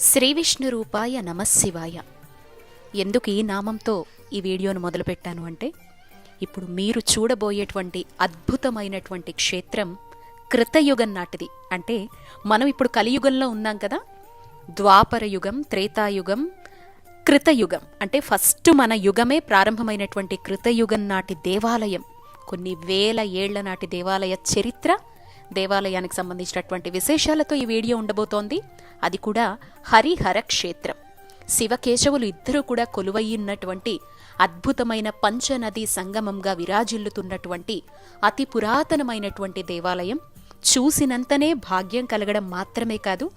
శ్రీవిష్ణు రూపాయ నమశివాయ. ఎందుకు ఈ నామంతో ఈ వీడియోను మొదలుపెట్టాను అంటే ఇప్పుడు మీరు చూడబోయేటువంటి అద్భుతమైనటువంటి క్షేత్రం కృతయుగం నాటిది. అంటే మనం ఇప్పుడు కలియుగంలో ఉన్నాం కదా ద్వాపర యుగం త్రేతాయుగం కృతయుగం. అంటే ఫస్ట్ మన యుగమే ప్రారంభమైనటువంటి కృతయుగం నాటి దేవాలయం. కొన్ని వేల ఏళ్ళ నాటి దేవాలయ చరిత్ర దేవాలయానికి సంబంధించినటువంటి విశేషాలతో ఈ వీడియో ఉండబోతోంది. అది కూడా హరిహర క్షేత్రం. శివకేశవులు ఇద్దరూ కూడా కొలువయ్యున్నటువంటి అద్భుతమైన పంచనది సంగమంగా విరాజిల్లుతున్నటువంటి అతి పురాతనమైనటువంటి దేవాలయం. చూసినంతనే భాగ్యం కలగడం మాత్రమే కాదు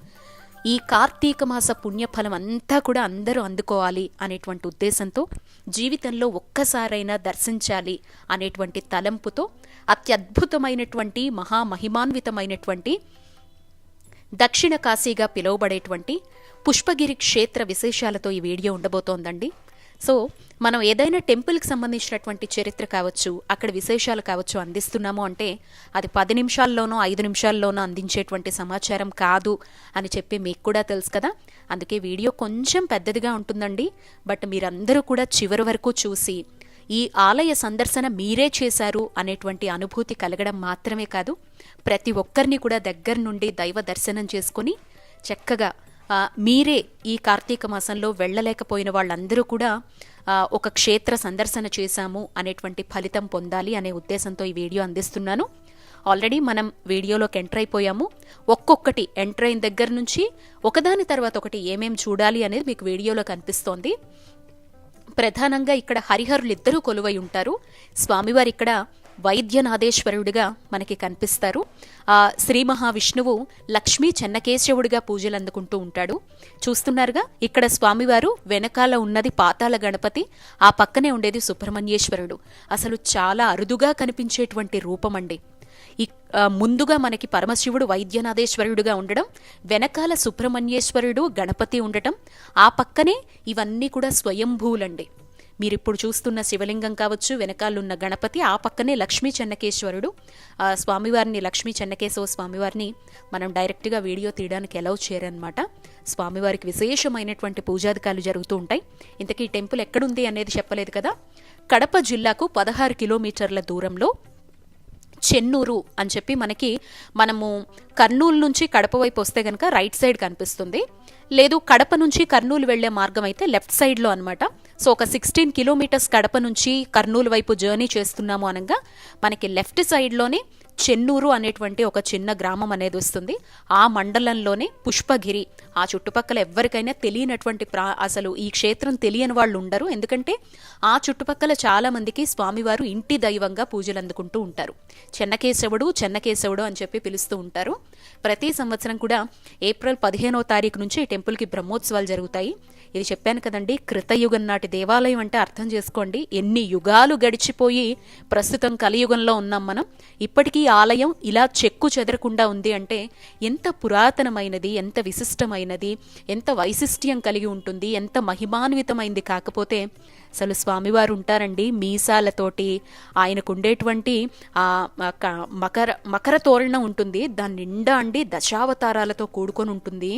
ఈ కార్తీక మాస పుణ్యఫలం అంతా కూడా అందరూ అందుకోవాలి అనేటువంటి ఉద్దేశంతో జీవితంలో ఒక్కసారైనా దర్శించాలి అనేటువంటి తలంపుతో అత్యద్భుతమైనటువంటి మహామహిమాన్వితమైనటువంటి దక్షిణ కాశీగా పిలువబడేటువంటి పుష్పగిరి క్షేత్ర విశేషాలతో ఈ వీడియో ఉండబోతోందండి. సో మనం ఏదైనా టెంపుల్కి సంబంధించినటువంటి చరిత్ర కావచ్చు అక్కడ విశేషాలు కావచ్చు అందిస్తున్నాము అంటే అది పది నిమిషాల్లోనో ఐదు నిమిషాల్లోనో అందించేటువంటి సమాచారం కాదు అని చెప్పి మీకు కూడా తెలుసు కదా. అందుకే వీడియో కొంచెం పెద్దదిగా ఉంటుందండి. బట్ మీరందరూ కూడా చివరి వరకు చూసి ఈ ఆలయ సందర్శన మీరే చేశారు అనేటువంటి అనుభూతి కలగడం మాత్రమే కాదు ప్రతి ఒక్కరిని కూడా దగ్గర నుండి దైవ దర్శనం చేసుకొని చక్కగా మీరే ఈ కార్తీక మాసంలో వెళ్ళలేకపోయిన వాళ్ళందరూ కూడా ఒక క్షేత్ర సందర్శన చేశాము అనేటువంటి ఫలితం పొందాలి అనే ఉద్దేశంతో ఈ వీడియో అందిస్తున్నాను. ఆల్రెడీ మనం వీడియోలోకి ఎంటర్ అయిపోయాము. ఒక్కొక్కటి ఎంటర్ అయిన దగ్గర నుంచి ఒకదాని తర్వాత ఒకటి ఏమేం చూడాలి అనేది మీకు వీడియోలో కనిపిస్తోంది ప్రధానంగా ఇక్కడ హరిహరులు ఇద్దరూ కొలువై ఉంటారు. స్వామివారు ఇక్కడ వైద్యనాథేశ్వరుడిగా మనకి కనిపిస్తారు. ఆ శ్రీ మహావిష్ణువు లక్ష్మీ చెన్నకేశవుడిగా పూజలు అందుకుంటూ ఉంటాడు. చూస్తున్నారుగా ఇక్కడ స్వామివారు వెనకాల ఉన్నది పాతాల గణపతి ఆ పక్కనే ఉండేది సుబ్రహ్మణ్యేశ్వరుడు. అసలు చాలా అరుదుగా కనిపించేటువంటి రూపమండి. ముందుగా మనకి పరమశివుడు వైద్యనాథేశ్వరుడుగా ఉండడం వెనకాల సుబ్రహ్మణ్యేశ్వరుడు గణపతి ఉండటం ఆ పక్కనే ఇవన్నీ కూడా స్వయంభూలండి. మీరిప్పుడు చూస్తున్న శివలింగం కావచ్చు వెనకాలన్న గణపతి ఆ పక్కనే లక్ష్మీ చెన్నకేశ్వరుడు. ఆ స్వామివారిని లక్ష్మీ చెన్నకేశవ స్వామివారిని మనం డైరెక్ట్గా వీడియో తీయడానికి ఎలవ్ చేయరనమాట స్వామివారికి విశేషమైనటువంటి పూజాధికారులు జరుగుతూ ఉంటాయి. ఇంతకీ టెంపుల్ ఎక్కడుంది అనేది చెప్పలేదు కదా? కడప జిల్లాకు పదహారు కిలోమీటర్ల దూరంలో చెన్నూరు అని చెప్పి మనకి మనము కర్నూలు నుంచి కడప వైపు వస్తే కనుక రైట్ సైడ్ కనిపిస్తుంది. లేదు కడప నుంచి కర్నూలు వెళ్ళే మార్గం అయితే లెఫ్ట్ సైడ్లో అనమాట సో ఒక సిక్స్టీన్ కిలోమీటర్స్ కడప నుంచి కర్నూలు వైపు జర్నీ చేస్తున్నాము అనగా మనకి లెఫ్ట్ సైడ్లోనే చెన్నూరు అనేటువంటి ఒక చిన్న గ్రామం అనేది వస్తుంది. ఆ మండలంలోనే పుష్పగిరి ఆ చుట్టుపక్కల ఎవరికైనా తెలియనటువంటి ప్రా అసలు ఈ క్షేత్రం తెలియని వాళ్ళు ఉండరు. ఎందుకంటే ఆ చుట్టుపక్కల చాలా మందికి స్వామివారు ఇంటి దైవంగా పూజలు అందుకుంటూ ఉంటారు. చెన్నకేశవుడు చెన్నకేశవుడు అని చెప్పి పిలుస్తూ ఉంటారు. ప్రతి సంవత్సరం కూడా ఏప్రిల్ పదిహేనో తారీఖు నుంచి ఈ టెంపుల్కి బ్రహ్మోత్సవాలు జరుగుతాయి. ఇది చెప్పాను కదండి కృతయుగం నాటి దేవాలయం అంటే అర్థం చేసుకోండి. ఎన్ని యుగాలు గడిచిపోయి ప్రస్తుతం కలియుగంలో ఉన్నాం మనం. ఇప్పటికీ ఆలయం ఇలా చెక్కు చెదరకుండా ఉంది అంటే ఎంత పురాతనమైనది ఎంత విశిష్టమైనది ఎంత వైశిష్ట్యం కలిగి ఉంటుంది ఎంత మహిమాన్వితమైంది కాకపోతే అసలు స్వామివారు ఉంటారండి మీసాలతోటి. ఆయనకు ఉండేటువంటి ఆ మకర మకర తోరణం ఉంటుంది. దాని నిండా అండి దశావతారాలతో కూడుకొని ఉంటుంది.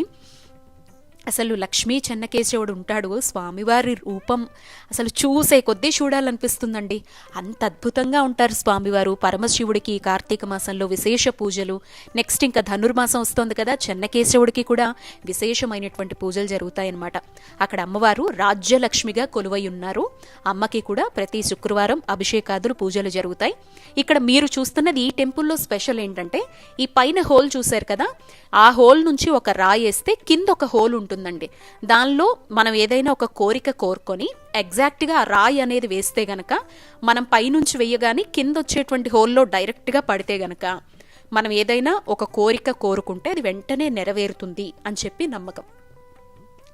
అసలు లక్ష్మీ చెన్నకేశవుడు ఉంటాడు స్వామివారి రూపం. అసలు చూసే కొద్దీ చూడాలనిపిస్తుందండి. అంత అద్భుతంగా ఉంటారు స్వామివారు. పరమశివుడికి కార్తీక మాసంలో విశేష పూజలు. నెక్స్ట్ ఇంకా ధనుర్మాసం వస్తుంది కదా చెన్నకేశవుడికి కూడా విశేషమైనటువంటి పూజలు జరుగుతాయన్నమాట. అక్కడ అమ్మవారు రాజ్యలక్ష్మిగా కొలువై ఉన్నారు. అమ్మకి కూడా ప్రతి శుక్రవారం అభిషేకాదులు పూజలు జరుగుతాయి. ఇక్కడ మీరు చూస్తున్నది ఈ టెంపుల్లో స్పెషల్ ఏంటంటే ఈ పైన హోల్ చూశారు కదా ఆ హోల్ నుంచి ఒక రాయి వేస్తే కింద ఒక హోల్ ఉంటుంది. ఉంటుందండి. దానిలో మనం ఏదైనా ఒక కోరిక కోరుకొని ఎగ్జాక్ట్గా ఆ రాయి అనేది వేస్తే గనక మనం పైనుంచి వేయగానే కింద వచ్చేటువంటి హోల్లో డైరెక్ట్గా పడితే గనక మనం ఏదైనా ఒక కోరిక కోరుకుంటే అది వెంటనే నెరవేరుతుంది అని చెప్పి నమ్మకం.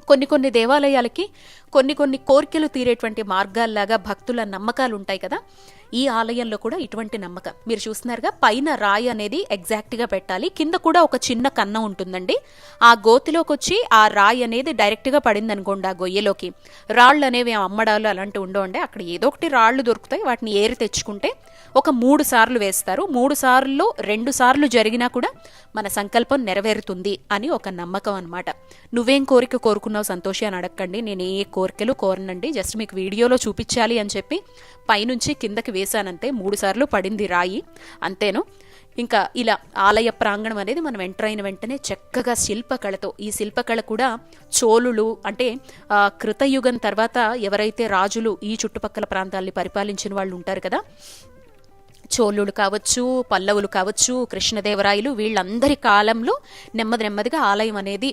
కొన్ని కొన్ని దేవాలయాలకి కొన్ని కొన్ని కోరికలు తీరేటువంటి మార్గాల్లాగా భక్తుల నమ్మకాలు ఉంటాయి కదా. ఈ ఆలయంలో కూడా ఇటువంటి నమ్మకం. మీరు చూస్తున్నారుగా పైన రాయి అనేది ఎగ్జాక్ట్గా పెట్టాలి. కింద కూడా ఒక చిన్న కన్న ఉంటుందండి. ఆ గోతిలోకి వచ్చి ఆ రాయి అనేది డైరెక్ట్గా పడింది అనుకోండి ఆ గొయ్యలోకి. రాళ్ళు అనేవి అమ్మడాలు అలాంటివి ఉండవండి. అక్కడ ఏదో ఒకటి రాళ్ళు దొరుకుతాయి. వాటిని ఏరి తెచ్చుకుంటే ఒక మూడు సార్లు వేస్తారు. మూడు సార్లు రెండు సార్లు జరిగినా కూడా మన సంకల్పం నెరవేరుతుంది అని ఒక నమ్మకం అనమాట నువ్వేం కోరిక కోరుకున్నావు సంతోషి అని అడగండి నేను ఏ కోరికలు కోరనండి. జస్ట్ మీకు వీడియోలో చూపించాలి అని చెప్పి పైనుంచి కిందకి వేశానంతే. మూడు సార్లు పడింది రాయి. అంతేను. ఇంకా ఇలా ఆలయ ప్రాంగణం అనేది మనం ఎంటర్ అయిన వెంటనే చక్కగా శిల్పకళతో ఈ శిల్పకళ కూడా చోళులు అంటే కృతయుగం తర్వాత ఎవరైతే రాజులు ఈ చుట్టుపక్కల ప్రాంతాల్ని పరిపాలించిన వాళ్ళు ఉంటారు కదా చోళులు కావచ్చు పల్లవులు కావచ్చు కృష్ణదేవరాయలు వీళ్ళందరి కాలంలో నెమ్మది నెమ్మదిగా ఆలయం అనేది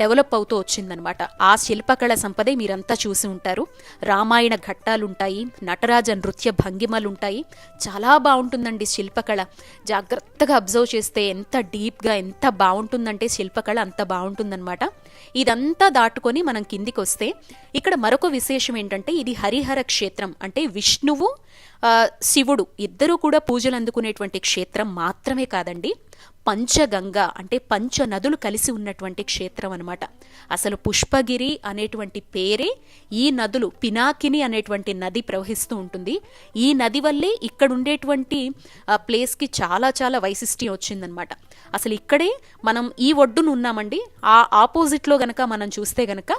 డెవలప్ అవుతూ వచ్చిందనమాట ఆ శిల్పకళ సంపదే మీరంతా చూసి ఉంటారు. రామాయణ ఘట్టాలుంటాయి నటరాజ నృత్య భంగిమలు ఉంటాయి చాలా బాగుంటుందండి శిల్పకళ. జాగ్రత్తగా అబ్జర్వ్ చేస్తే ఎంత డీప్గా ఎంత బాగుంటుందంటే శిల్పకళ అంత బాగుంటుందన్నమాట. ఇదంతా దాటుకొని మనం కిందికి వస్తే ఇక్కడ మరొక విశేషం ఏంటంటే ఇది హరిహర క్షేత్రం. అంటే విష్ణువు శివుడు ఇద్దరూ కూడా పూజలు అందుకునేటువంటి క్షేత్రం మాత్రమే కాదండి పంచగంగ అంటే పంచ నదులు కలిసి ఉన్నటువంటి క్షేత్రం అనమాట అసలు పుష్పగిరి అనేటువంటి పేరే ఈ నదులు పినాకిని అనేటువంటి నది ప్రవహిస్తూ ఉంటుంది. ఈ నది వల్లే ఇక్కడ ఉండేటువంటి ప్లేస్కి చాలా చాలా వైశిష్ట్యం వచ్చిందనమాట అసలు ఇక్కడే మనం ఈ ఒడ్డున ఉన్నామండి. ఆ ఆపోజిట్లో గనక మనం చూస్తే గనక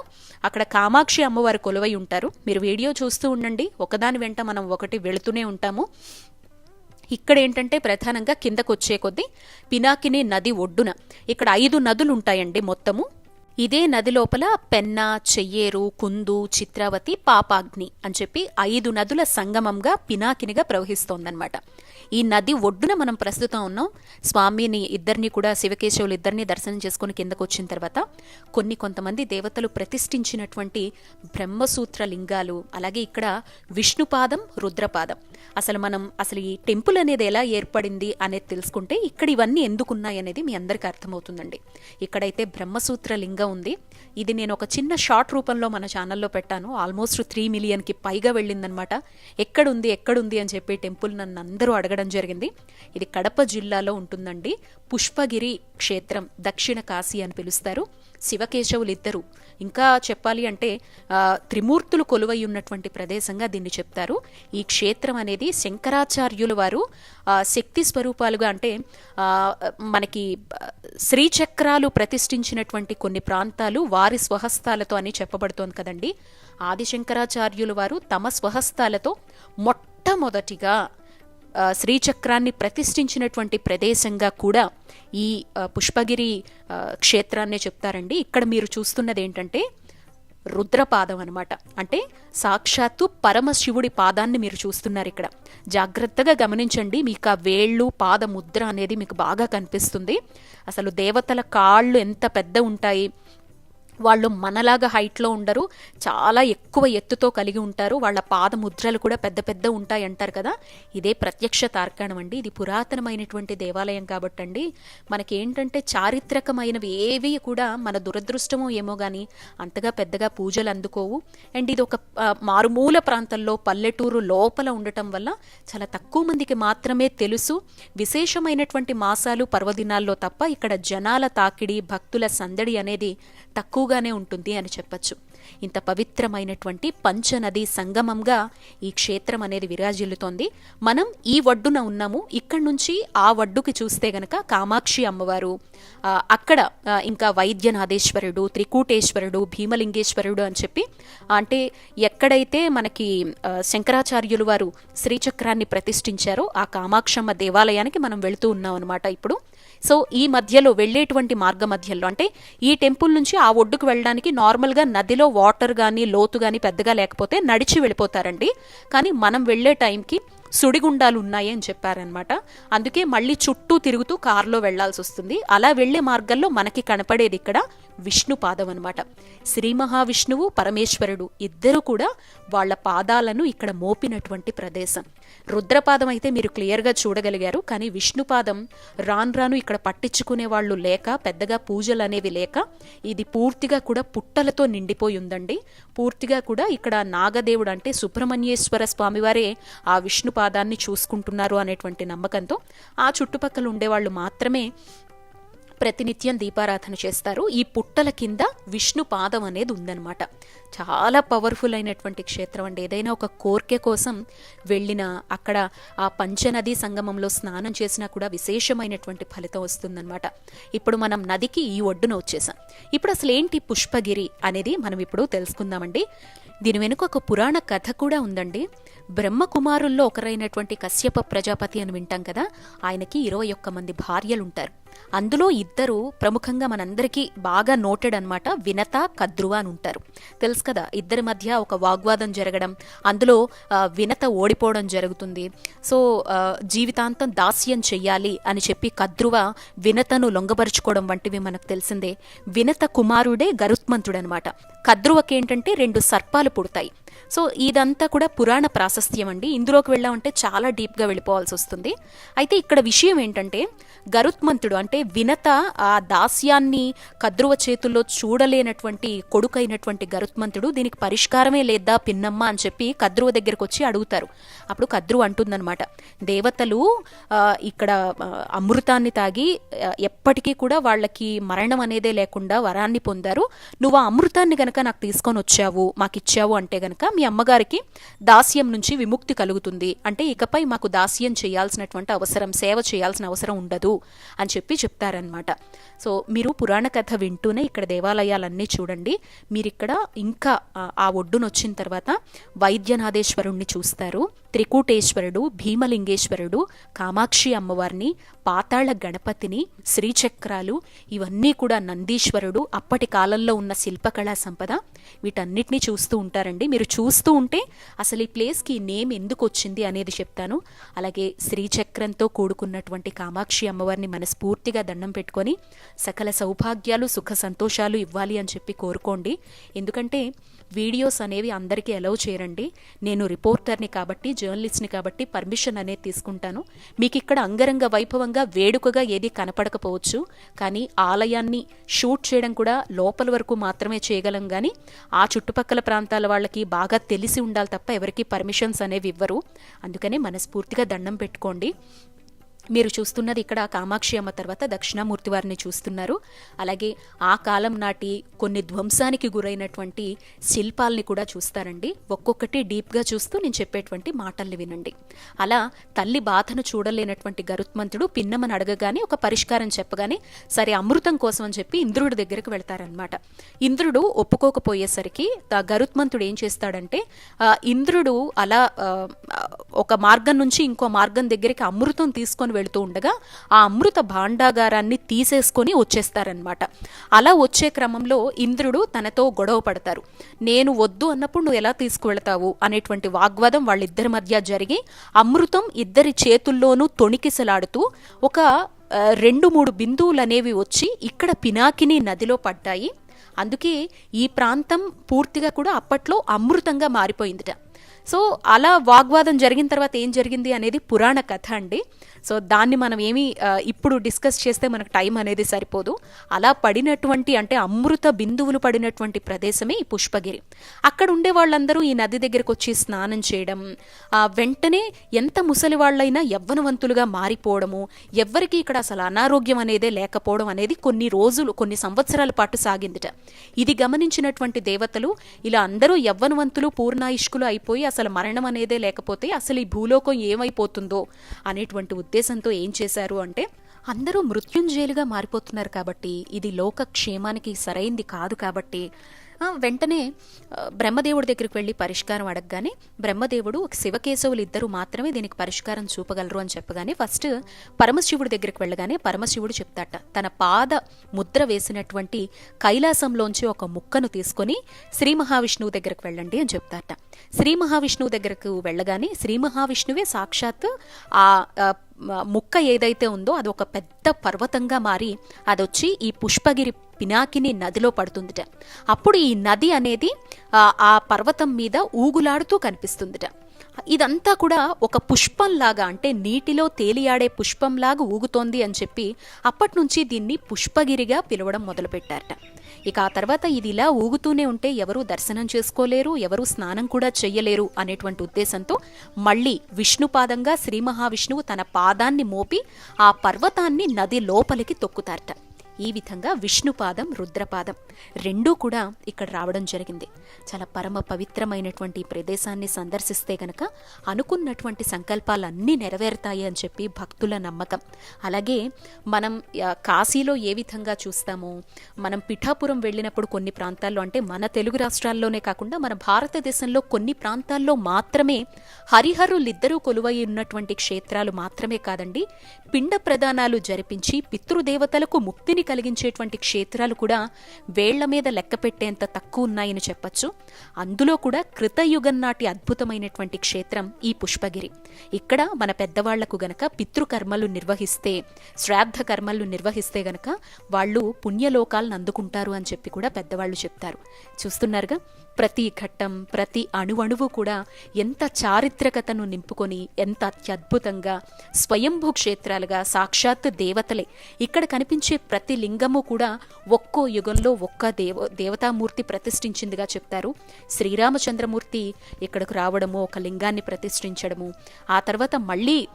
అక్కడ కామాక్షి అమ్మవారు కొలువై ఉంటారు. మీరు వీడియో చూస్తూ ఉండండి. ఒకదాని వెంట మనం ఒకటి వెళుతూనే ఉంటాము. ఇక్కడ ఏంటంటే ప్రధానంగా కిందకు వచ్చే కొద్దీ పినాకిని నది ఒడ్డున ఇక్కడ ఐదు నదులు ఉంటాయండి మొత్తము. ఇదే నది లోపల పెన్న చెయ్యేరు కుందు చిత్రావతి పాపాగ్ని అని చెప్పి ఐదు నదుల సంగమంగా పినాకినిగా ప్రవహిస్తోందన్నమాట. ఈ నది ఒడ్డున మనం ప్రస్తుతం ఉన్నాం. స్వామిని ఇద్దరిని కూడా శివకేశవులు ఇద్దరిని దర్శనం చేసుకుని కిందకు వచ్చిన తర్వాత కొన్ని కొంతమంది దేవతలు ప్రతిష్ఠించినటువంటి బ్రహ్మసూత్ర లింగాలు అలాగే ఇక్కడ విష్ణుపాదం రుద్రపాదం. అసలు మనం అసలు ఈ టెంపుల్ అనేది ఎలా ఏర్పడింది అనేది తెలుసుకుంటే ఇక్కడ ఇవన్నీ ఎందుకున్నాయి అనేది మీ అందరికీ అర్థమవుతుందండి. ఇక్కడైతే బ్రహ్మసూత్ర లింగం ఉంది. ఇది నేను ఒక చిన్న షార్ట్ రూపంలో మన ఛానల్లో పెట్టాను. ఆల్మోస్ట్ త్రీ మిలియన్కి పైగా వెళ్ళిందనమాట ఎక్కడుంది ఎక్కడుంది అని చెప్పి టెంపుల్ నన్ను అందరూ అడగడం జరిగింది. ఇది కడప జిల్లాలో ఉంటుందండి. పుష్పగిరి క్షేత్రం దక్షిణ కాశీ అని పిలుస్తారు. శివకేశవులు ఇద్దరు ఇంకా చెప్పాలి అంటే త్రిమూర్తులు కొలువై ఉన్నటువంటి ప్రదేశంగా దీన్ని చెప్తారు. ఈ క్షేత్రం అనేది శంకరాచార్యుల వారు శక్తి స్వరూపాలుగా అంటే మనకి శ్రీచక్రాలు ప్రతిష్ఠించినటువంటి కొన్ని ప్రాంతాలు వారి స్వహస్తాలతో అని చెప్పబడుతోంది కదండి. ఆదిశంకరాచార్యులు వారు తమ స్వహస్తాలతో మొట్టమొదటిగా శ్రీచక్రాన్ని ప్రతిష్ఠించినటువంటి ప్రదేశంగా కూడా ఈ పుష్పగిరి క్షేత్రాన్నే చెప్తారండి. ఇక్కడ మీరు చూస్తున్నది ఏంటంటే రుద్రపాదం అనమాట అంటే సాక్షాత్తు పరమశివుడి పాదాన్ని మీరు చూస్తున్నారు ఇక్కడ. జాగ్రత్తగా గమనించండి మీకు ఆ వేళ్ళు పాద ముద్ర అనేది మీకు బాగా కనిపిస్తుంది. అసలు దేవతల కాళ్ళు ఎంత పెద్ద ఉంటాయి వాళ్ళు మనలాగా హైట్లో ఉండరు చాలా ఎక్కువ ఎత్తుతో కలిగి ఉంటారు వాళ్ళ పాద ముద్రలు కూడా పెద్ద పెద్ద ఉంటాయి అంటారు కదా. ఇదే ప్రత్యక్ష తార్కాణం అండి. ఇది పురాతనమైనటువంటి దేవాలయం కాబట్టండి. మనకి ఏంటంటే చారిత్రకమైనవి ఏవి కూడా మన దురదృష్టమో ఏమో కానీ అంతగా పెద్దగా పూజలు అందుకోవు. అండ్ ఇది ఒక మారుమూల ప్రాంతంలో పల్లెటూరు లోపల ఉండటం వల్ల చాలా తక్కువ మందికి మాత్రమే తెలుసు. విశేషమైనటువంటి మాసాలు పర్వదినాల్లో తప్ప ఇక్కడ జనాల తాకిడి భక్తుల సందడి అనేది తక్కువ ఎక్కువగానే ఉంటుంది అని చెప్పచ్చు. ఇంత పవిత్రమైనటువంటి పంచనది సంగమంగా ఈ క్షేత్రం అనేది విరాజిల్లుతోంది. మనం ఈ ఒడ్డున ఉన్నాము. ఇక్కడి నుంచి ఆ ఒడ్డుకి చూస్తే గనక కామాక్షి అమ్మవారు అక్కడ ఇంకా వైద్యనాథేశ్వరుడు త్రికూటేశ్వరుడు భీమలింగేశ్వరుడు అని చెప్పి అంటే ఎక్కడైతే మనకి శంకరాచార్యులు వారు శ్రీచక్రాన్ని ప్రతిష్ఠించారో ఆ కామాక్షమ్మ దేవాలయానికి మనం వెళుతూ ఉన్నాం అనమాట ఇప్పుడు. సో ఈ మధ్యలో వెళ్ళేటువంటి మార్గ మధ్యలో అంటే ఈ టెంపుల్ నుంచి ఆ ఒడ్డుకు వెళ్ళడానికి నార్మల్గా నదిలో వాటర్ కానీ లోతు కానీ పెద్దగా లేకపోతే నడిచి వెళ్ళిపోతారండి. కానీ మనం వెళ్ళే టైంకి సుడిగుండాలు ఉన్నాయి అని చెప్పారనమాట అందుకే మళ్ళీ చుట్టూ తిరుగుతూ కారులో వెళ్ళాల్సి వస్తుంది. అలా వెళ్ళే మార్గంలో మనకి కనపడేది ఇక్కడ విష్ణు పాదం అనమాట శ్రీ మహావిష్ణువు పరమేశ్వరుడు ఇద్దరు కూడా వాళ్ళ పాదాలను ఇక్కడ మోపినటువంటి ప్రదేశం. రుద్రపాదం అయితే మీరు క్లియర్గా చూడగలిగారు కానీ విష్ణుపాదం రాను రాను ఇక్కడ పట్టించుకునే వాళ్ళు లేక పెద్దగా పూజలు అనేవి లేక ఇది పూర్తిగా కూడా పుట్టలతో నిండిపోయి ఉందండి. పూర్తిగా కూడా ఇక్కడ నాగదేవుడు అంటే సుబ్రహ్మణ్యేశ్వర స్వామివారే ఆ విష్ణుపాదాన్ని చూసుకుంటున్నారు అనేటువంటి నమ్మకంతో ఆ చుట్టుపక్కల ఉండేవాళ్ళు మాత్రమే ప్రతినిత్యం దీపారాధన చేస్తారు. ఈ పుట్టల కింద విష్ణు పాదం అనేది ఉందన్నమాట. చాలా పవర్ఫుల్ అయినటువంటి క్షేత్రం అండి. ఏదైనా ఒక కోరిక కోసం వెళ్ళిన అక్కడ ఆ పంచనది సంగమంలో స్నానం చేసినా కూడా విశేషమైనటువంటి ఫలితం వస్తుందన్నమాట. ఇప్పుడు మనం నదికి ఈ ఒడ్డున వచ్చేసాం. ఇప్పుడు అసలు ఏంటి పుష్పగిరి అనేది మనం ఇప్పుడు తెలుసుకుందామండి. దీని వెనుక ఒక పురాణ కథ కూడా ఉందండి. బ్రహ్మకుమారుల్లో ఒకరైనటువంటి కశ్యప ప్రజాపతి అని వింటాం కదా ఆయనకి ఇరవై ఒక్క మంది భార్యలు ఉంటారు అందులో ఇద్దరు ప్రముఖంగా మనందరికీ బాగా నోటెడ్ అనమాట వినత కద్రువ అని ఉంటారు. తెలుసు? కదా ఇద్దరి మధ్య ఒక వాగ్వాదం జరగడం అందులో వినత ఓడిపోవడం జరుగుతుంది. సో జీవితాంతం దాస్యం చెయ్యాలి అని చెప్పి కద్రువ వినతను లొంగపరుచుకోవడం వంటివి మనకు తెలిసిందే. వినత కుమారుడే గరుత్మంతుడనమాట. కద్రువకి ఏంటంటే రెండు సర్పాలు పుడతాయి. సో ఇదంతా కూడా పురాణ ప్రాశస్త్యం అండి. ఇందులోకి వెళ్ళామంటే చాలా డీప్గా వెళ్ళిపోవాల్సి వస్తుంది. అయితే ఇక్కడ విషయం ఏంటంటే గరుత్మంతుడు అంటే వినత ఆ దాస్యాన్ని కద్రువ చేతుల్లో చూడలేనటువంటి కొడుకైనటువంటి గరుత్మంతుడు దీనికి పరిష్కారమే లేదా పిన్నమ్మ అని చెప్పి కద్రువ దగ్గరకు వచ్చి అడుగుతారు. అప్పుడు కద్రువ అంటుందన్నమాట దేవతలు ఇక్కడ అమృతాన్ని తాగి ఎప్పటికీ కూడా వాళ్ళకి మరణం అనేదే లేకుండా వరాన్ని పొందారు. నువ్వు ఆ అమృతాన్ని గనక నాకు తీసుకొని వచ్చావు మాకు ఇచ్చావు అంటే గనక మీ అమ్మగారికి దాస్యం నుంచి విముక్తి కలుగుతుంది. అంటే ఇకపై మాకు దాస్యం చేయాల్సినటువంటి అవసరం సేవ చేయాల్సిన అవసరం ఉండదు అని చెప్పి చెప్తారనమాట సో మీరు పురాణ కథ వింటూనే ఇక్కడ దేవాలయాలన్నీ చూడండి. మీరు ఇక్కడ ఇంకా ఆ, ఒడ్డున వచ్చిన తర్వాత వైద్యనాథేశ్వరుణ్ణి చూస్తారు. త్రికూటేశ్వరుడు భీమలింగేశ్వరుడు కామాక్షి అమ్మవారిని పాతాళ గణపతిని శ్రీచక్రాలు ఇవన్నీ కూడా నందీశ్వరుడు అప్పటి కాలంలో ఉన్న శిల్పకళా సంపద. వీటన్నిటినీ చూస్తూ ఉంటారండి. మీరు చూస్తూ ఉంటే అసలు ఈ ప్లేస్కి నేమ్ ఎందుకు వచ్చింది అనేది చెప్తాను. అలాగే శ్రీచక్రంతో కూడుకున్నటువంటి కామాక్షి అమ్మవారిని మనస్ఫూర్తిగా దండం పెట్టుకొని సకల సౌభాగ్యాలు సుఖ సంతోషాలు ఇవ్వాలి అని చెప్పి కోరుకోండి. ఎందుకంటే వీడియోస్ అనేవి అందరికీ అలౌ చేయరండి. నేను రిపోర్టర్ని కాబట్టి జర్నలిస్ట్ని కాబట్టి పర్మిషన్ అనేది తీసుకుంటాను. మీకు ఇక్కడ అంగరంగ వైభవంగా వేడుకగా ఏది కనపడకపోవచ్చు. కానీ ఆలయాన్ని షూట్ చేయడం కూడా లోపల వరకు మాత్రమే చేయగలం కానీ ఆ చుట్టుపక్కల ప్రాంతాల వాళ్ళకి బాగా తెలిసి ఉండాలి తప్ప ఎవరికి పర్మిషన్స్ అనేవి ఇవ్వరు. అందుకనే మనస్ఫూర్తిగా దండం పెట్టుకోండి. మీరు చూస్తున్నది ఇక్కడ కామాక్షి అమ్మ తర్వాత దక్షిణామూర్తి వారిని చూస్తున్నారు. అలాగే ఆ కాలం నాటి కొన్ని ధ్వంసానికి గురైనటువంటి శిల్పాలని కూడా చూస్తారండి. ఒక్కొక్కటి డీప్గా చూస్తూ నేను చెప్పేటువంటి మాటల్ని వినండి. అలా తల్లి బాధను చూడలేనటువంటి గరుత్మంతుడు పిన్నమని అడగగానే ఒక పరిష్కారం చెప్పగానే సరే అమృతం కోసం అని చెప్పి ఇంద్రుడి దగ్గరకు వెళ్తారనమాట ఇంద్రుడు ఒప్పుకోకపోయేసరికి గరుత్మంతుడు ఏం చేస్తాడంటే ఇంద్రుడు అలా ఒక మార్గం నుంచి ఇంకో మార్గం దగ్గరికి అమృతం తీసుకొని వెళుతూ ఉండగా ఆ అమృత భాండాగారాన్ని తీసేసుకొని వచ్చేస్తారనమాట అలా వచ్చే క్రమంలో ఇంద్రుడు తనతో గొడవ పడతారు. నేను వద్దు అన్నప్పుడు నువ్వు ఎలా తీసుకువెళతావు? అనేటువంటి వాగ్వాదం వాళ్ళిద్దరి మధ్య జరిగి అమృతం ఇద్దరి చేతుల్లోనూ తొణికిసలాడుతూ ఒక రెండు మూడు బిందువులు అనేవి వచ్చి ఇక్కడ పినాకిని నదిలో పడ్డాయి. అందుకే ఈ ప్రాంతం పూర్తిగా కూడా అప్పట్లో అమృతంగా మారిపోయిందిట. సో అలా వాగ్వాదం జరిగిన తర్వాత ఏం జరిగింది అనేది పురాణ కథ అండి. సో దాన్ని మనం ఏమి ఇప్పుడు డిస్కస్ చేస్తే మనకు టైం అనేది సరిపోదు. అలా పడినటువంటి అంటే అమృత బిందువులు పడినటువంటి ప్రదేశమే ఈ పుష్పగిరి. అక్కడ ఉండే వాళ్ళందరూ ఈ నది దగ్గరకు వచ్చి స్నానం చేయడం వెంటనే ఎంత ముసలి వాళ్ళైనా యవ్వనవంతులుగా మారిపోవడము ఎవ్వరికీ ఇక్కడ అసలు అనారోగ్యం అనేదే లేకపోవడం అనేది కొన్ని రోజులు కొన్ని సంవత్సరాల పాటు సాగిందిట. ఇది గమనించినటువంటి దేవతలు ఇలా అందరూ యవ్వనవంతులు పూర్ణాయుష్కులు అయిపోయి అసలు మరణం అనేదే లేకపోతే అసలు ఈ భూలోకం ఏమైపోతుందో అనేటువంటి ఉద్దేశంతో ఏం చేశారు అంటే అందరూ మృత్యుంజయులుగా మారిపోతున్నారు కాబట్టి ఇది లోక క్షేమానికి సరైంది కాదు కాబట్టి వెంటనే బ్రహ్మదేవుడి దగ్గరికి వెళ్ళి పరిష్కారం అడగగానే బ్రహ్మదేవుడు ఒక శివకేశవులు ఇద్దరు మాత్రమే దీనికి పరిష్కారం చూపగలరు అని చెప్పగానే ఫస్ట్ పరమశివుడి దగ్గరికి వెళ్ళగానే పరమశివుడు చెప్తాట. తన పాద ముద్ర వేసినటువంటి కైలాసంలోంచి ఒక ముక్కను తీసుకొని శ్రీ మహావిష్ణువు దగ్గరకు వెళ్ళండి అని చెప్తాట. శ్రీ మహావిష్ణువు దగ్గరకు వెళ్ళగానే శ్రీ మహావిష్ణువే సాక్షాత్ ఆ ముక్క ఏదైతే ఉందో అది ఒక పెద్ద పర్వతంగా మారి అదొచ్చి ఈ పుష్పగిరి పినాకిని నదిలో పడుతుందిట. అప్పుడు ఈ నది అనేది ఆ, పర్వతం మీద ఊగులాడుతూ కనిపిస్తుందిట. ఇదంతా కూడా ఒక పుష్పంలాగా అంటే నీటిలో తేలియాడే పుష్పంలాగా ఊగుతోంది అని చెప్పి అప్పటి నుంచి దీన్ని పుష్పగిరిగా పిలవడం మొదలుపెట్టారట. ఇక ఆ తర్వాత ఇది ఇలా ఊగుతూనే ఉంటే ఎవరూ దర్శనం చేసుకోలేరు ఎవరూ స్నానం కూడా చెయ్యలేరు అనేటువంటి ఉద్దేశంతో మళ్ళీ విష్ణుపాదంగా శ్రీ మహావిష్ణువు తన పాదాన్ని మోపి ఆ పర్వతాన్ని నది లోపలికి తొక్కుతారట. ఈ విధంగా విష్ణుపాదం రుద్రపాదం రెండూ కూడా ఇక్కడ రావడం జరిగింది. చాలా పరమ పవిత్రమైనటువంటి ఈ ప్రదేశాన్ని సందర్శిస్తే గనక అనుకున్నటువంటి సంకల్పాలన్నీ నెరవేరుతాయి అని చెప్పి భక్తుల నమ్మకం. అలాగే మనం కాశీలో ఏ విధంగా చూస్తామో? మనం పిఠాపురం వెళ్ళినప్పుడు కొన్ని ప్రాంతాల్లో అంటే మన తెలుగు రాష్ట్రాల్లోనే కాకుండా మన భారతదేశంలో కొన్ని ప్రాంతాల్లో మాత్రమే హరిహరులిద్దరూ కొలువై ఉన్నటువంటి క్షేత్రాలు మాత్రమే కాదండి పిండ ప్రదానాలు జరిపించి పితృదేవతలకు ముక్తిని కలిగించేటువంటి క్షేత్రాలు కూడా వేళ్ళ మీద లెక్కపెట్టేంత తక్కువ ఉన్నాయని చెప్పచ్చు. అందులో కూడా కృతయుగం నాటి అద్భుతమైనటువంటి క్షేత్రం ఈ పుష్పగిరి. ఇక్కడ మన పెద్దవాళ్ళకు గనక పితృకర్మలు నిర్వహిస్తే శ్రాద్ధ కర్మలు నిర్వహిస్తే గనక వాళ్ళు పుణ్యలోకాలను అందుకుంటారు అని చెప్పి కూడా పెద్దవాళ్ళు చెప్తారు. చూస్తున్నారుగా? ప్రతి ఘట్టం ప్రతి అణువణువు కూడా ఎంత చారిత్రకతను నింపుకొని ఎంత అత్యద్భుతంగా స్వయంభూ క్షేత్రాలుగా సాక్షాత్ దేవతలే. ఇక్కడ కనిపించే ప్రతి లింగము కూడా ఒక్కో యుగంలో ఒక్క దేవ దేవతామూర్తి ప్రతిష్ఠించిందిగా చెప్తారు. శ్రీరామచంద్రమూర్తి ఇక్కడకు రావడము ఒక లింగాన్ని ప్రతిష్ఠించడము. ఆ తర్వాత మళ్ళీ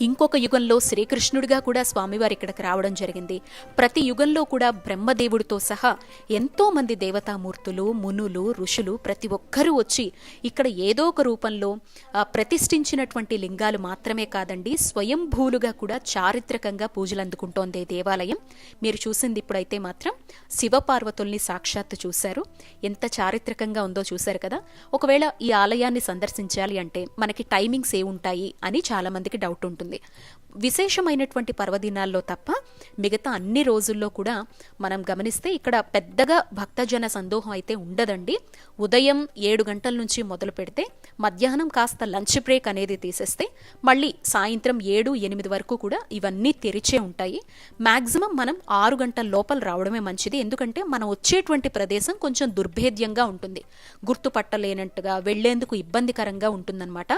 ఇంకొక యుగంలో శ్రీకృష్ణుడిగా కూడా స్వామివారు ఇక్కడికి రావడం జరిగింది. ప్రతి యుగంలో కూడా బ్రహ్మదేవుడితో సహా ఎంతో మంది దేవతామూర్తులు మునులు ఋషులు ప్రతి ఒక్కరూ వచ్చి ఇక్కడ ఏదో ఒక రూపంలో ప్రతిష్ఠించినటువంటి లింగాలు మాత్రమే కాదండి స్వయంభూలుగా కూడా చారిత్రకంగా పూజలు అందుకుంటోంది దేవాలయం. మీరు చూసింది ఇప్పుడైతే మాత్రం శివపార్వతుల్ని సాక్షాత్తు చూశారు. ఎంత చారిత్రకంగా ఉందో చూశారు కదా. ఒకవేళ ఈ ఆలయాన్ని సందర్శించాలి అంటే మనకి టైమింగ్స్ ఏ ఉంటాయి అని చాలామందికి డౌట్ ఉంటుంది. 对。విశేషమైనటువంటి పర్వదినాల్లో తప్ప మిగతా అన్ని రోజుల్లో కూడా మనం గమనిస్తే ఇక్కడ పెద్దగా భక్తజన సందోహం అయితే ఉండదండి. ఉదయం ఏడు గంటల నుంచి మొదలు పెడితే మధ్యాహ్నం కాస్త లంచ్ బ్రేక్ అనేది తీసేస్తే మళ్ళీ సాయంత్రం ఏడు ఎనిమిది వరకు కూడా ఇవన్నీ తెరిచే ఉంటాయి. మ్యాక్సిమం మనం ఆరు గంటల లోపల రావడమే మంచిది. ఎందుకంటే మనం వచ్చేటువంటి ప్రదేశం కొంచెం దుర్భేద్యంగా ఉంటుంది. గుర్తుపట్టలేనట్టుగా వెళ్ళేందుకు ఇబ్బందికరంగా ఉంటుందన్నమాట.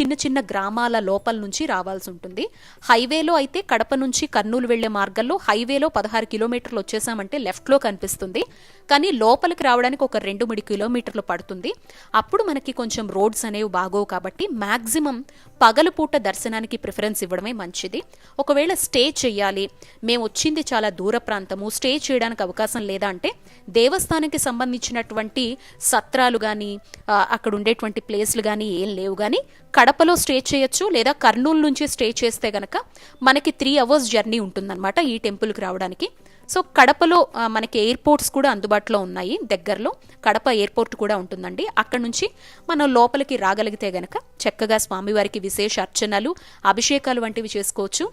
చిన్న చిన్న గ్రామాల లోపల నుంచి రావాల్సి ఉంటుంది. హైవేలో అయితే కడప నుంచి కర్నూలు వెళ్ళే మార్గంలో హైవేలో పదహారు కిలోమీటర్లు వచ్చేసామంటే లెఫ్ట్లో కనిపిస్తుంది. కానీ లోపలికి రావడానికి ఒక రెండు మూడు కిలోమీటర్లు పడుతుంది. అప్పుడు మనకి కొంచెం రోడ్స్ అనేవి బాగోవు కాబట్టి మ్యాక్సిమం పగలుపూట దర్శనానికి ప్రిఫరెన్స్ ఇవ్వడమే మంచిది. ఒకవేళ స్టే చేయాలి మేము వచ్చింది చాలా దూర ప్రాంతము స్టే చేయడానికి అవకాశం లేదా అంటే దేవస్థానానికి సంబంధించినటువంటి సత్రాలు కానీ అక్కడ ఉండేటువంటి ప్లేస్లు కానీ ఏం లేవు. కానీ కడపలో స్టే చేయొచ్చు లేదా కర్నూలు నుంచి స్టే చేస్తే గనక మనకి త్రీ అవర్స్ జర్నీ ఉంటుందన్నమాట ఈ టెంపుల్కి రావడానికి. సో కడపలో మనకి ఎయిర్పోర్ట్స్ కూడా అందుబాటులో ఉన్నాయి దగ్గరలో. కడప ఎయిర్పోర్ట్ కూడా ఉంటుందండి. అక్కడ నుంచి మనం లోపలికి రాగలిగితే గనక చక్కగా స్వామివారికి విశేష అర్చనలు అభిషేకాలు వంటివి చేసుకోవచ్చు.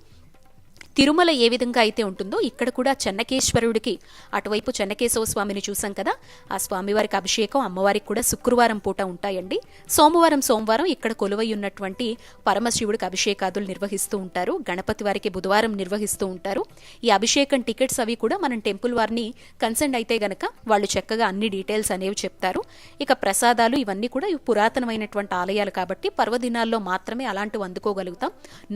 తిరుమల ఏ విధంగా అయితే ఉంటుందో ఇక్కడ కూడా చెన్నకేశ్వరుడికి అటువైపు చెన్నకేశవ స్వామిని చూసాం కదా ఆ స్వామివారికి అభిషేకం అమ్మవారికి కూడా శుక్రవారం పూట ఉంటాయండి. సోమవారం సోమవారం ఇక్కడ కొలువై ఉన్నటువంటి పరమశివుడికి అభిషేకాదులు నిర్వహిస్తూ ఉంటారు గణపతి వారికి బుధవారం నిర్వహిస్తూ ఉంటారు. ఈ అభిషేకం టికెట్స్ అవి కూడా మనం టెంపుల్ వారిని కన్సెంట్ అయితే గనక వాళ్ళు చక్కగా అన్ని డీటెయిల్స్ అనేవి చెప్తారు. ఇక ప్రసాదాలు ఇవన్నీ కూడా పురాతనమైనటువంటి ఆలయాలు కాబట్టి పర్వదినాల్లో మాత్రమే అలాంటివి అందుకోగలుగుతాం.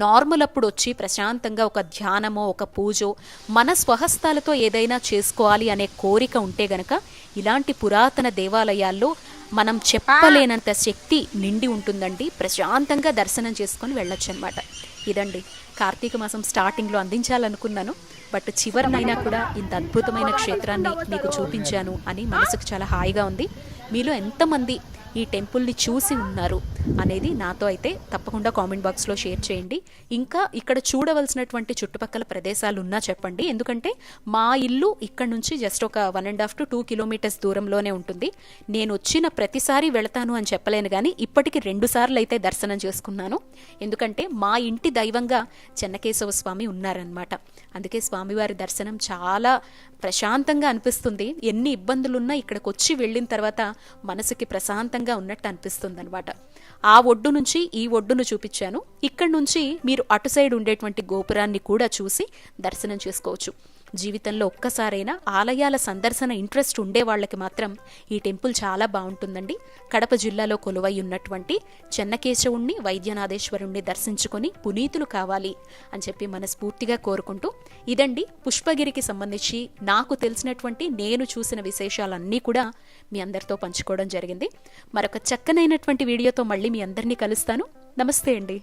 నార్మల్ అప్పుడు వచ్చి ప్రశాంతంగా ఒక ధ్యానమో ఒక పూజో మన స్వహస్తాలతో ఏదైనా చేసుకోవాలి అనే కోరిక ఉంటే గనక ఇలాంటి పురాతన దేవాలయాల్లో మనం చెప్పలేనంత శక్తి నిండి ఉంటుందండి. ప్రశాంతంగా దర్శనం చేసుకొని వెళ్ళొచ్చు అనమాట ఇదండి. కార్తీక మాసం స్టార్టింగ్లో అందించాలనుకున్నాను. బట్ చివరినైనా కూడా ఇంత అద్భుతమైన క్షేత్రాన్ని మీకు చూపించాను అని మనసుకు చాలా హాయిగా ఉంది. మీలో ఎంతమంది ఈ టెంపుల్ని చూసి ఉన్నారు? అనేది నాతో అయితే తప్పకుండా కామెంట్ బాక్స్లో షేర్ చేయండి. ఇంకా ఇక్కడ చూడవలసినటువంటి చుట్టుపక్కల ప్రదేశాలు ఉన్నా చెప్పండి. ఎందుకంటే మా ఇల్లు ఇక్కడ నుంచి జస్ట్ ఒక one and half to two kilometres దూరంలోనే ఉంటుంది. నేను వచ్చిన ప్రతిసారి వెళతాను అని చెప్పలేను కానీ ఇప్పటికి రెండు సార్లు అయితే దర్శనం చేసుకున్నాను. ఎందుకంటే మా ఇంటి దైవంగా చెన్నకేశవ స్వామి ఉన్నారనమాట అందుకే స్వామివారి దర్శనం చాలా ప్రశాంతంగా అనిపిస్తుంది. ఎన్ని ఇబ్బందులున్నా ఇక్కడికి వచ్చి వెళ్ళిన తర్వాత మనసుకి ప్రశాంతంగా ఉన్నట్టు అనిపిస్తుంది అనమాట ఆ ఒడ్డు నుంచి ఈ ఒడ్డును చూపించాను. ఇక్కడ నుంచి మీరు అటు సైడ్ ఉండేటువంటి గోపురాన్ని కూడా చూసి దర్శనం చేసుకోవచ్చు. జీవితంలో ఒక్కసారైనా ఆలయాల సందర్శన ఇంట్రెస్ట్ ఉండే వాళ్ళకి మాత్రం ఈ టెంపుల్ చాలా బాగుంటుందండి. కడప జిల్లాలో కొలువై ఉన్నటువంటి చెన్నకేశవుణ్ణి వైద్యనాథేశ్వరుణ్ణి దర్శించుకొని పునీతులు కావాలి అని చెప్పి మనస్ఫూర్తిగా కోరుకుంటూ ఇదండి పుష్పగిరికి సంబంధించి నాకు తెలిసినటువంటి నేను చూసిన విశేషాలన్నీ కూడా మీ అందరితో పంచుకోవడం జరిగింది. మరొక చక్కనైనటువంటి వీడియోతో మళ్ళీ మీ అందరినీ కలుస్తాను. నమస్తే అండి.